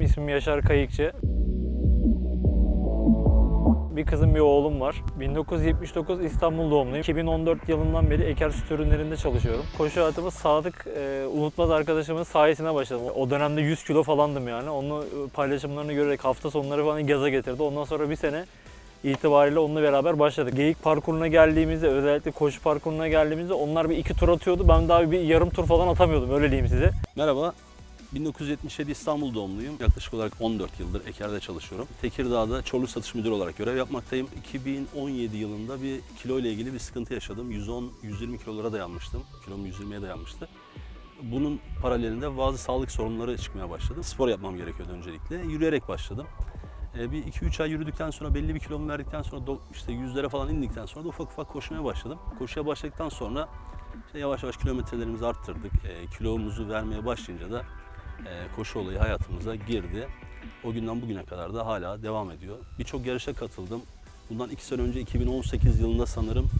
İsmim Yaşar Kayıkçı. Bir kızım bir oğlum var. 1979 İstanbul doğumluyum. 2014 yılından beri Eker Süt ürünlerinde çalışıyorum. Koşu hayatımı Sadık e, unutmaz arkadaşımın sayesinde başladım. O dönemde 100 kilo falandım yani. Onun e, paylaşımlarını görerek hafta sonları falan gaza getirdi. Ondan sonra bir sene itibariyle onunla beraber başladık. Geyik parkuruna geldiğimizde özellikle koşu parkuruna geldiğimizde onlar bir iki tur atıyordu. Ben daha bir yarım tur falan atamıyordum öyle diyeyim size. Merhaba. 1977 İstanbul doğumluyum. Yaklaşık olarak 14 yıldır Eker'de çalışıyorum. Tekirdağ'da Çorlu Satış Müdürü olarak görev yapmaktayım. 2017 yılında bir kilo ile ilgili bir sıkıntı yaşadım. 110-120 kilolara dayanmıştım. Kilom 120'ye dayanmıştı. Bunun paralelinde bazı sağlık sorunları çıkmaya başladı. Spor yapmam gerekiyordu öncelikle. Yürüyerek başladım. Ee, Bir 2-3 ay yürüdükten sonra belli bir kilomu verdikten sonra işte yüzlere falan indikten sonra da ufak ufak koşmaya başladım. Koşuya başladıktan sonra işte yavaş yavaş kilometrelerimizi arttırdık. Ee, kilomuzu vermeye başlayınca da e, koşu olayı hayatımıza girdi. O günden bugüne kadar da hala devam ediyor. Birçok yarışa katıldım. Bundan iki sene önce 2018 yılında sanırım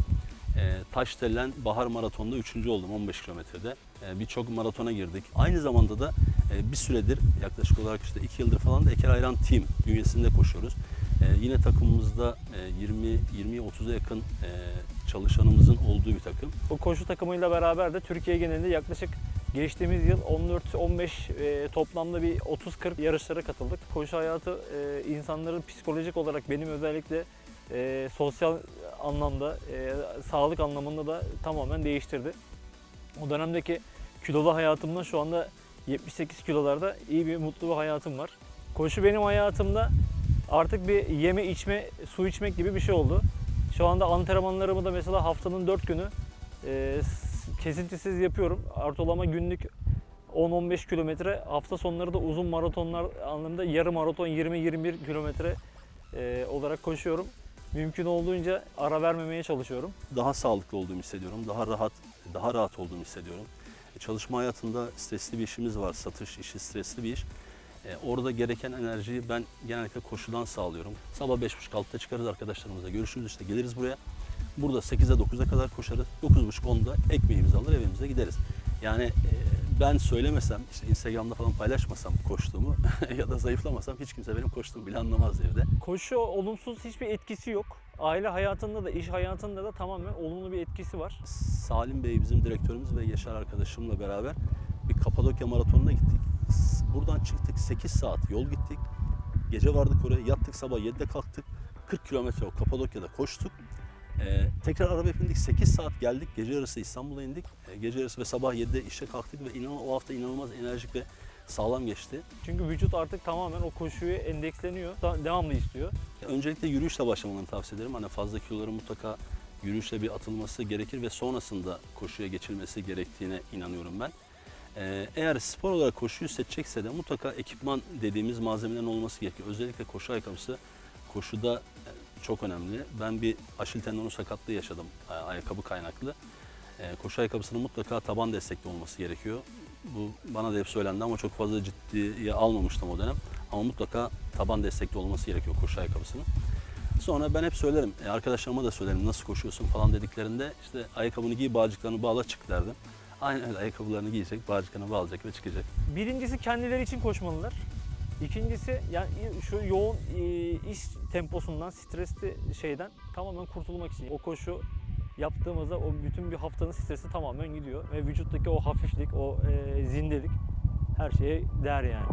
e, Taşdelen Bahar Maratonu'nda üçüncü oldum 15 kilometrede. E, Birçok maratona girdik. Aynı zamanda da e, bir süredir yaklaşık olarak işte iki yıldır falan da Eker Ayran Team bünyesinde koşuyoruz. Yine takımımızda e, 20 20-30'a yakın çalışanımızın olduğu bir takım. Bu koşu takımıyla beraber de Türkiye genelinde yaklaşık geçtiğimiz yıl 14-15 e, toplamda bir 30-40 yarışlara katıldık. Koşu hayatı e, insanların psikolojik olarak benim özellikle e, sosyal anlamda, e, sağlık anlamında da tamamen değiştirdi. O dönemdeki kilolu hayatımda şu anda 78 kilolarda iyi bir mutlu bir hayatım var. Koşu benim hayatımda artık bir yeme içme, su içmek gibi bir şey oldu. Şu anda antrenmanlarımı da mesela haftanın 4 günü e, kesintisiz yapıyorum. Ortalama günlük 10-15 kilometre. Hafta sonları da uzun maratonlar anlamında yarım maraton 20-21 kilometre e, olarak koşuyorum. Mümkün olduğunca ara vermemeye çalışıyorum. daha sağlıklı olduğumu hissediyorum. Daha rahat, daha rahat olduğumu hissediyorum. E, Çalışma hayatında stresli bir işimiz var. Satış işi stresli bir iş. E, orada gereken enerjiyi ben genellikle koşudan sağlıyorum. Sabah 5.30-6'da çıkarız arkadaşlarımızla. Görüşürüz işte geliriz buraya. Burada 8'e 9'a kadar koşarız. 9.30-10'da ekmeğimizi alır evimize gideriz. Yani e, ben söylemesem, işte Instagram'da falan paylaşmasam koştuğumu ya da zayıflamasam hiç kimse benim koştuğumu bile anlamaz evde. Koşu olumsuz hiçbir etkisi yok. Aile hayatında da, iş hayatında da tamamen olumlu bir etkisi var. Salim Bey bizim direktörümüz ve Yaşar arkadaşımla beraber bir Kapadokya maratonuna gittik. Buradan çıktık 8 saat yol gittik. Gece vardık oraya yattık sabah 7'de kalktık. 40 kilometre o Kapadokya'da koştuk. Ee, tekrar arabaya bindik 8 saat geldik. Gece yarısı İstanbul'a indik. Ee, gece yarısı ve sabah 7'de işe kalktık ve inan o hafta inanılmaz enerjik ve sağlam geçti. Çünkü vücut artık tamamen o koşuya endeksleniyor. Devamlı istiyor. Öncelikle yürüyüşle başlamanı tavsiye ederim. Hani fazla kiloların mutlaka yürüyüşle bir atılması gerekir ve sonrasında koşuya geçilmesi gerektiğine inanıyorum ben. Ee, eğer spor olarak koşuyu seçecekse de mutlaka ekipman dediğimiz malzemelerin olması gerekiyor. Özellikle koşu ayakkabısı koşuda çok önemli. Ben bir aşil tendonu sakatlığı yaşadım ayakkabı kaynaklı. E, koşu ayakkabısının mutlaka taban destekli olması gerekiyor. Bu bana da hep söylendi ama çok fazla ciddiye almamıştım o dönem. Ama mutlaka taban destekli olması gerekiyor koşu ayakkabısının. Sonra ben hep söylerim, e, arkadaşlarıma da söylerim nasıl koşuyorsun falan dediklerinde işte ayakkabını giy, bağcıklarını bağla çık derdim. Aynen öyle ayakkabılarını giyecek, bağcıklarını bağlayacak ve çıkacak. Birincisi kendileri için koşmalılar. İkincisi yani şu yoğun e, iş temposundan, stresli şeyden tamamen kurtulmak için. O koşu yaptığımızda o bütün bir haftanın stresi tamamen gidiyor ve vücuttaki o hafiflik, o e, zindelik her şeye değer yani.